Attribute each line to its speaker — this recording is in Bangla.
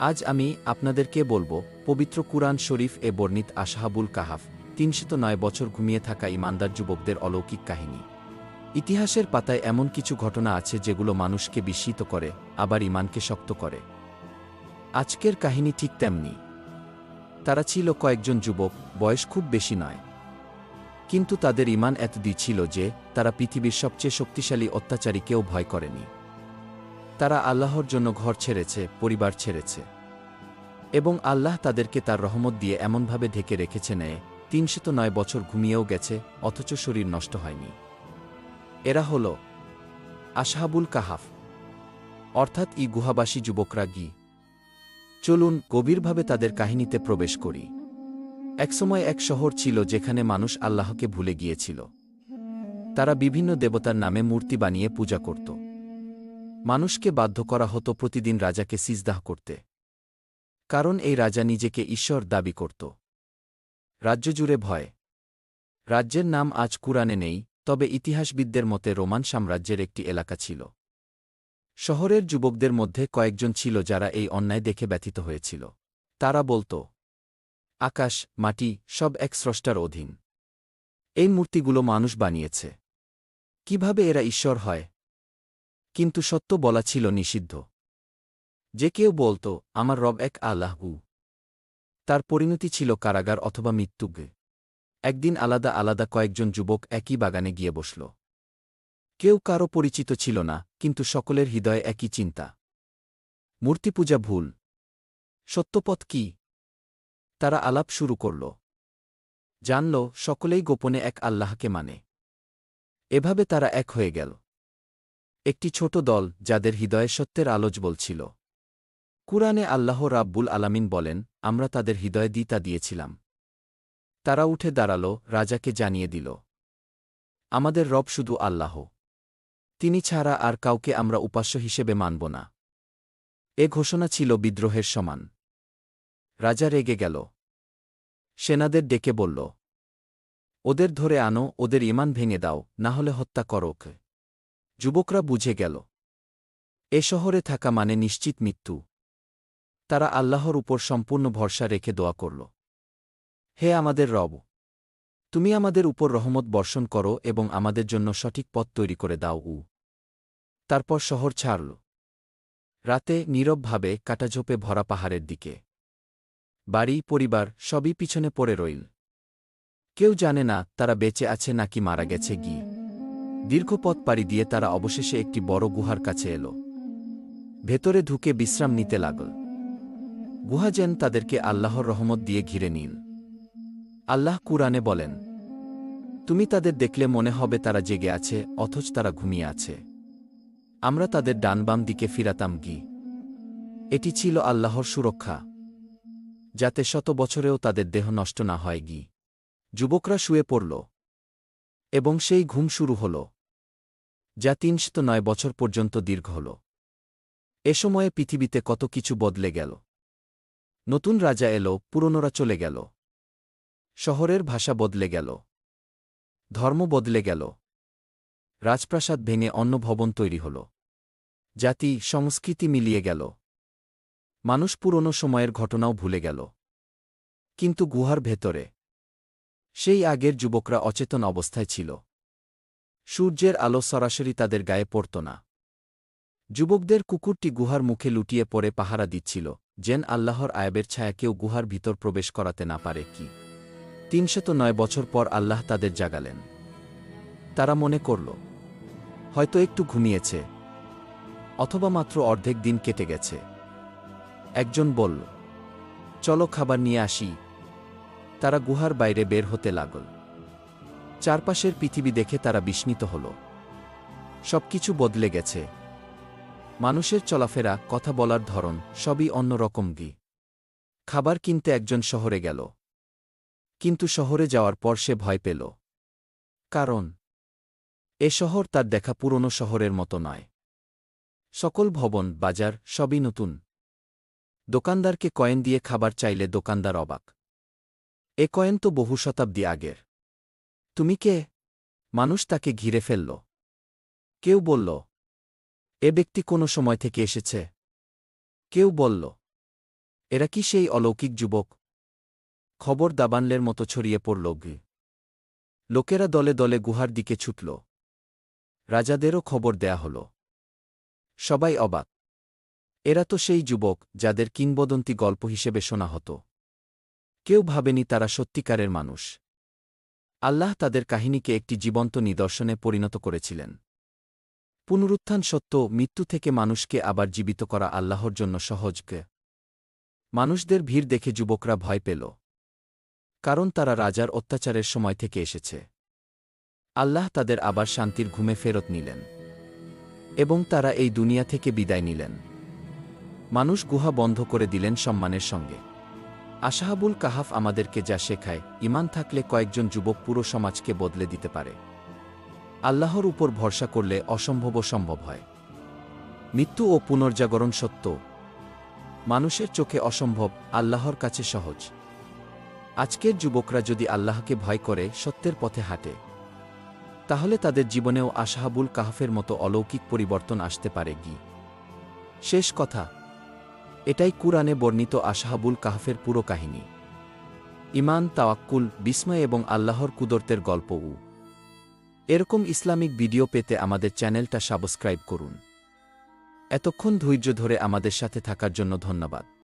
Speaker 1: আজ আমি আপনাদেরকে বলব, পবিত্র কুরআন শরীফ এ বর্ণিত আশাহাবুল কাহাফ, তিনশত নয় বছর ঘুমিয়ে থাকা ইমানদার যুবকদের অলৌকিক কাহিনী। ইতিহাসের পাতায় এমন কিছু ঘটনা আছে যেগুলো মানুষকে বিস্মিত করে, আবার ইমানকে শক্ত করে। আজকের কাহিনী ঠিক তেমনি। তারা ছিল কয়েকজন যুবক, বয়স খুব বেশি নয়। কিন্তু তাদের ইমান এত ছিল যে, তারা পৃথিবীর সবচেয়ে শক্তিশালী অত্যাচারীকেও ভয় করেনি। তারা আল্লাহর জন্য ঘর ছেড়েছে, পরিবার ছেড়েছে। এবং আল্লাহ তাদেরকে তার রহমত দিয়ে এমনভাবে ঢেকে রেখেছে নেয় তিনশত নয় বছর ঘুমিয়েও গেছে, অথচ শরীর নষ্ট হয়নি। এরা হল আশহাবুল কাহাফ, অর্থাৎ ই গুহাবাসী যুবকরা গি। চলুন গভীরভাবে তাদের কাহিনীতে প্রবেশ করি। একসময় এক শহর ছিল যেখানে মানুষ আল্লাহকে ভুলে গিয়েছিল। তারা বিভিন্ন দেবতার নামে মূর্তি বানিয়ে পূজা করত। মানুষকে বাধ্য করা হতো প্রতিদিন রাজাকে সিজদাহ করতে। কারণ এই রাজা নিজেকে ঈশ্বর দাবি করত। রাজ্য জুড়ে ভয়। রাজ্যের নাম আজ কুরআনে নেই, তবে ইতিহাসবিদদের মতে রোমান সাম্রাজ্যের একটি এলাকা ছিল। শহরের যুবকদের মধ্যে কয়েকজন ছিল যারা এই অন্যায় দেখে ব্যথিত হয়েছিল। তারা বলত, আকাশ, মাটি, সব এক স্রষ্টার অধীন। এই মূর্তিগুলো মানুষ বানিয়েছে। কীভাবে এরা ঈশ্বর হয় কিন্তু সত্য বলা ছিল নিষিদ্ধ। যে কেউ বলত, আমার রব এক আল্লাহু। তার পরিণতি ছিল কারাগার অথবা মৃত্যুগে। একদিন আলাদা আলাদা কয়েকজন যুবক একই বাগানে গিয়ে বসল। কেউ কারও পরিচিত ছিল না, কিন্তু সকলের হৃদয়ে একই চিন্তা। মূর্তিপূজা ভুল। সত্যপথ কি? তারা আলাপ শুরু করল। জানল, সকলেই গোপনে এক আল্লাহকে মানে। এভাবে তারা এক হয়ে গেল। একটি ছোট দল যাদের হৃদয়ে সত্যের আলোচ বলছিল। কুরআনে আল্লাহ রাব্বুল আলামিন বলেন, আমরা তাদের হৃদয়ে দিতা দিয়েছিলাম। তারা উঠে দাঁড়াল, রাজাকে জানিয়ে দিল, আমাদের রব শুধু আল্লাহ। তিনি ছাড়া আর কাউকে আমরা উপাস্য হিসেবে মানব না। এ ঘোষণা ছিল বিদ্রোহের সমান। রাজা রেগে গেল। সেনাদের ডেকে বলল, ওদের ধরে আনো, ওদের ইমান ভেঙে দাও, না হলে হত্যা করোক যুবকরা বুঝে গেল। এ শহরে থাকা মানে নিশ্চিত মৃত্যু। তারা আল্লাহর উপর সম্পূর্ণ ভরসা রেখে দোয়া করল। হে আমাদের রব, তুমি আমাদের উপর রহমত বর্ষণ করো এবং আমাদের জন্য সঠিক পথ তৈরি করে দাও, উ। তারপর শহর ছাড়ল। রাতে নীরবভাবে কাটাঝোপে ভরা পাহাড়ের দিকে। বাড়ি, পরিবার সবই পিছনে পড়ে রইল। কেউ জানে না তারা বেঁচে আছে নাকি মারা গেছে গিয়ে দীর্ঘ পথ পাড়ি দিয়ে তারা অবশেষে একটি বড় গুহার কাছে এল। ভেতরে ঢুকে বিশ্রাম নিতে লাগল। গুহা যেন তাদেরকে আল্লাহর রহমত দিয়ে ঘিরে নিল আল্লাহ কুরআনে বলেন, তুমি তাদের দেখলে মনে হবে তারা জেগে আছে, অথচ তারা ঘুমিয়ে আছে। আমরা তাদের ডানবাম দিকে ফিরাতাম গি। এটি ছিল আল্লাহর সুরক্ষা, যাতে শত বছরেও তাদের দেহ নষ্ট না হয় গি। যুবকরা শুয়ে পড়ল। এবং সেই ঘুম শুরু হল, যা তিনশত নয় বছর পর্যন্ত দীর্ঘ হল। এ সময়ে পৃথিবীতে কত কিছু বদলে গেল। নতুন রাজা এলো, পুরনোরা চলে গেল। শহরের ভাষা বদলে গেল। ধর্ম বদলে গেল। রাজপ্রাসাদ ভেঙে অন্য ভবন তৈরি হল। জাতি, সংস্কৃতি মিলিয়ে গেল। মানুষ পুরনো সময়ের ঘটনাও ভুলে গেল। কিন্তু গুহার ভেতরে সেই আগের যুবকরা অচেতন অবস্থায় ছিল। সূর্যের আলো সরাসরি তাদের গায়ে পড়ত না। যুবকদের কুকুরটি গুহার মুখে লুটিয়ে পড়ে পাহারা দিচ্ছিল, যেন আল্লাহর আয়বের ছায়া কেউ গুহার ভিতর প্রবেশ করাতে না পারে কি? তিনশত নয় বছর পর আল্লাহ তাদের জাগালেন। তারা মনে করল, হয়তো একটু ঘুমিয়েছে, অথবা মাত্র অর্ধেক দিন কেটে গেছে। একজন বলল, চলো খাবার নিয়ে আসি। তারা গুহার বাইরে বের হতে লাগল। চারপাশের পৃথিবী দেখে তারা বিস্মিত হল। সবকিছু বদলে গেছে। মানুষের চলাফেরা, কথা বলার ধরন সবই অন্যরকম গি। খাবার কিনতে একজন শহরে গেল। কিন্তু শহরে যাওয়ার পর সে ভয় পেল। কারণ? এ শহর তার দেখা পুরনো শহরের মতো নয়। সকল ভবন, বাজার সবই নতুন। দোকানদারকে কয়েন দিয়ে খাবার চাইলে দোকানদার অবাক। এ কয়েন তো বহু শতাব্দী আগের। তুমি কে? মানুষ তাকে ঘিরে ফেলল। কেউ বলল, এ ব্যক্তি কোনো সময় থেকে এসেছে। কেউ বলল, এরা কি সেই অলৌকিক যুবক? খবর দাবানলের মতো ছড়িয়ে পড়ল গে লোকেরা দলে দলে গুহার দিকে ছুটল। রাজাদেরও খবর দেয়া হল। সবাই অবাক। এরা তো সেই যুবক যাদের কিংবদন্তি গল্প হিসেবে শোনা হতো। কেউ ভাবেনি তারা সত্যিকারের মানুষ। আল্লাহ তাদের কাহিনীকে একটি জীবন্ত নিদর্শনে পরিণত করেছিলেন। পুনরুত্থান সত্য মৃত্যু থেকে মানুষকে আবার জীবিত করা আল্লাহর জন্য সহজকে মানুষদের ভিড় দেখে যুবকরা ভয় পেল। কারণ তারা রাজার অত্যাচারের সময় থেকে এসেছে। আল্লাহ তাদের আবার শান্তির ঘুমে ফেরত নিলেন। এবং তারা এই দুনিয়া থেকে বিদায় নিলেন। মানুষ গুহা বন্ধ করে দিলেন সম্মানের সঙ্গে। আশাহাবুল কাহাফ আমাদেরকে যা শেখায় ইমান থাকলে কয়েকজন যুবক পুরো সমাজকে বদলে দিতে পারে। আল্লাহর উপর ভরসা করলে অসম্ভব সম্ভব হয়। মৃত্যু ও পুনর্জাগরণ সত্য। মানুষের চোখে অসম্ভব, আল্লাহর কাছে সহজ। আজকের যুবকরা যদি আল্লাহকে ভয় করে, সত্যের পথে হাঁটে। তাহলে তাদের জীবনেও আশাহাবুল কাহাফের মতো অলৌকিক পরিবর্তন আসতে পারে কি? শেষ কথা এটাই কুরআনে বর্ণিত আশাহাবুল কাহফের পুরো কাহিনী। ইমান তাওয়াক্কুল, বিস্ময় এবং আল্লাহর কুদরতের গল্প উ এরকম ইসলামিক ভিডিও পেতে আমাদের চ্যানেলটা সাবস্ক্রাইব করুন। এতক্ষণ ধৈর্য ধরে আমাদের সাথে থাকার জন্য ধন্যবাদ।